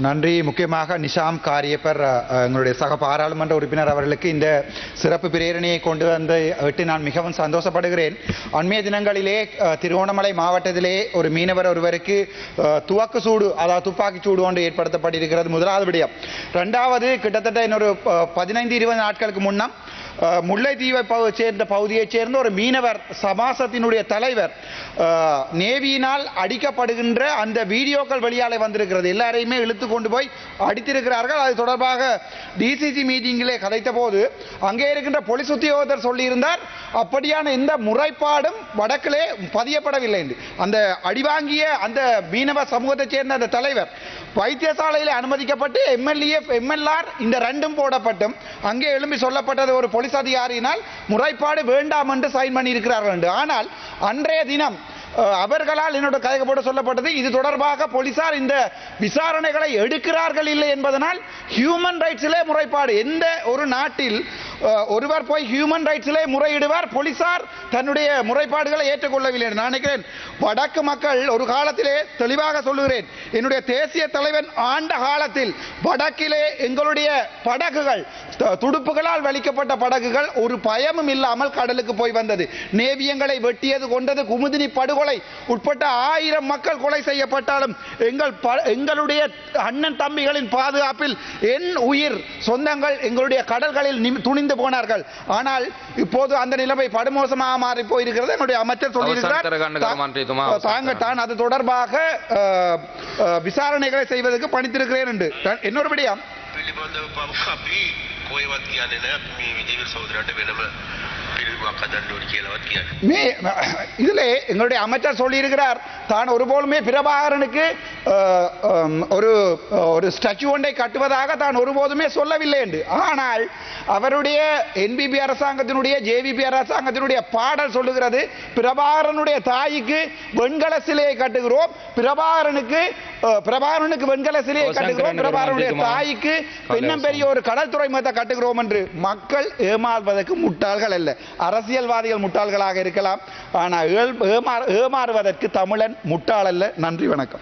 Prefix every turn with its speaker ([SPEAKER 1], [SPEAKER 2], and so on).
[SPEAKER 1] நன்றி. முக்கியமாக நிஷாம் காரியப்பர் எங்களுடைய சக பாராளுமன்ற உறுப்பினர் அவர்களுக்கு இந்த சிறப்பு பிரேரணையை கொண்டு வந்து விட்டு நான் மிகவும் சந்தோஷப்படுகிறேன். அண்மைய தினங்களிலே திருவோணமலை மாவட்டத்திலே ஒரு மீனவர் ஒருவருக்கு துவக்கு சூடு அதாவது துப்பாக்கி சூடு ஒன்று ஏற்படுத்தப்பட்டிருக்கிறது. முதலாவது விடயம். ரெண்டாவது கிட்டத்தட்ட இன்னொரு ப- பதினைந்து இருபது நாட்களுக்கு முன்னம் முல்லைத்தீவை சேர்ந்த பகுதியைச் சேர்ந்த ஒரு மீனவர் சமாசத்தினுடைய தலைவர். நேவியினால் அடிக்கப்படுகின்ற அந்த வீடியோக்கள் வெளியாலே வந்திருக்கிறது. எல்லாரையுமே இழுத்து கொண்டு போய் அடித்திருக்கிறார்கள். அது தொடர்பாக டிசிசி மீட்டிங்கிலே கதைத்த போது அங்கே இருக்கின்ற போலீஸ் உத்தியோகத்தர் சொல்லியிருந்தார் அப்படியான எந்த முறைப்பாடும் வடக்கிலே பதியப்படவில்லை என்று. அந்த அடிவாங்கிய அந்த மீனவ சமூகத்தைச் சேர்ந்த அந்த தலைவர் வைத்தியசாலையில் அனுமதிக்கப்பட்டு எம்எல்ஏ எம்எல்ஆர் இந்த ரெண்டும் போடப்பட்டும். அங்கே எழும்பி சொல்லப்பட்டது ஒரு போலீஸ் அதிகாரியினால் முறைப்பாடு வேண்டாம் என்று சைன் பண்ணியிருக்கிறார்கள் என்று. ஆனால் அன்றைய தினம் அவர்களால் என்னோட கதைக்கப்பட்டு சொல்லப்பட்டது இது தொடர்பாக போலீசார் இந்த விசாரணைகளை எடுக்கிறார்கள் இல்லை என்பதனால் ஹியூமன் ரைட்ஸிலே முறைப்பாடு. எந்த ஒரு நாட்டில் ஒருவர் போய் ஹியூமன் ரைட்ஸிலே முறையிடுவார். போலீசார் தன்னுடைய முறைப்பாடுகளை ஏற்றுக்கொள்ளவில்லை நான் நினைக்கிறேன். வடக்கு மக்கள் ஒரு காலத்திலே தெளிவாக சொல்லுகிறேன். என்னுடைய தேசிய தலைவன் ஆண்ட காலத்தில் வடக்கிலே எங்களுடைய படகுகள் துடுப்புகளால் வலிக்கப்பட்ட படகுகள் ஒரு பயமும் இல்லாமல் கடலுக்கு போய் வந்தது. நேவியங்களை வெட்டியது கொண்டது குமுதினி படுகொலை உட்பட்ட ஆயிரம் மக்கள் கொலை செய்யப்பட்டாலும் எங்கள் ப- எங்களுடைய அண்ணன் தம்பிகளின் பாதுகாப்பில் என் உயிர் சொந்தங்கள் எங்களுடைய கடல்களில் துணிந்து துணிந்து போனார்கள். ஆனால் இப்போது அந்த நிலைமை படுமோசமாக மாறி போயிருக்கிறது என்னுடைய அமைச்சர் சொல்லியிருக்கிறார்.
[SPEAKER 2] அவசான் தரகண்ட
[SPEAKER 1] தா-
[SPEAKER 2] கருமாந்திரித்துமா,
[SPEAKER 1] தாங்க
[SPEAKER 2] அவசான்
[SPEAKER 1] தான் அது தொடர்பாக விசாரணைகளை செய்வதற்கு பணித்திருக்கிறேன் என்று. இன்னொரு விடயம். இதிலே எங்களுடைய அமைச்சர் சொல்லியிருக்கிறார். தான் ஒருபோதுமே பிரபாகரனுக்கு ஒரு ஒரு ஸ்டாச்சு ஒன்றை கட்டுவதாக தான் ஒருபோதுமே சொல்லவில்லை என்று. ஆனால் அவருடைய என்பிபி அரசாங்கத்தினுடைய ஜேவிபி அரசாங்கத்தினுடைய பாடல் சொல்லுகிறது பிரபாகரனுடைய தாய்க்கு வெண்கல சிலையை கட்டுகிறோம் பிரபாகரனுக்கு அஹ், பிரபாகரனுக்கு வெண்கல சிலையை கட்டுகிறோம்.
[SPEAKER 2] நிறுவனம்
[SPEAKER 1] தாய்க்கு. பெண்ணம் பெரிய ஒரு கடல் துறைமுகத்தை கட்டுகிறோம் என்று மக்கள் ஏமாறுவதற்கு முட்டாள்கள் அல்ல. அரசியல்வாதிகள் முட்டாள்களாக இருக்கலாம். ஆனால் ஏமாறுவதற்கு தமிழன் முட்டாள் அல்ல. நன்றி வணக்கம்.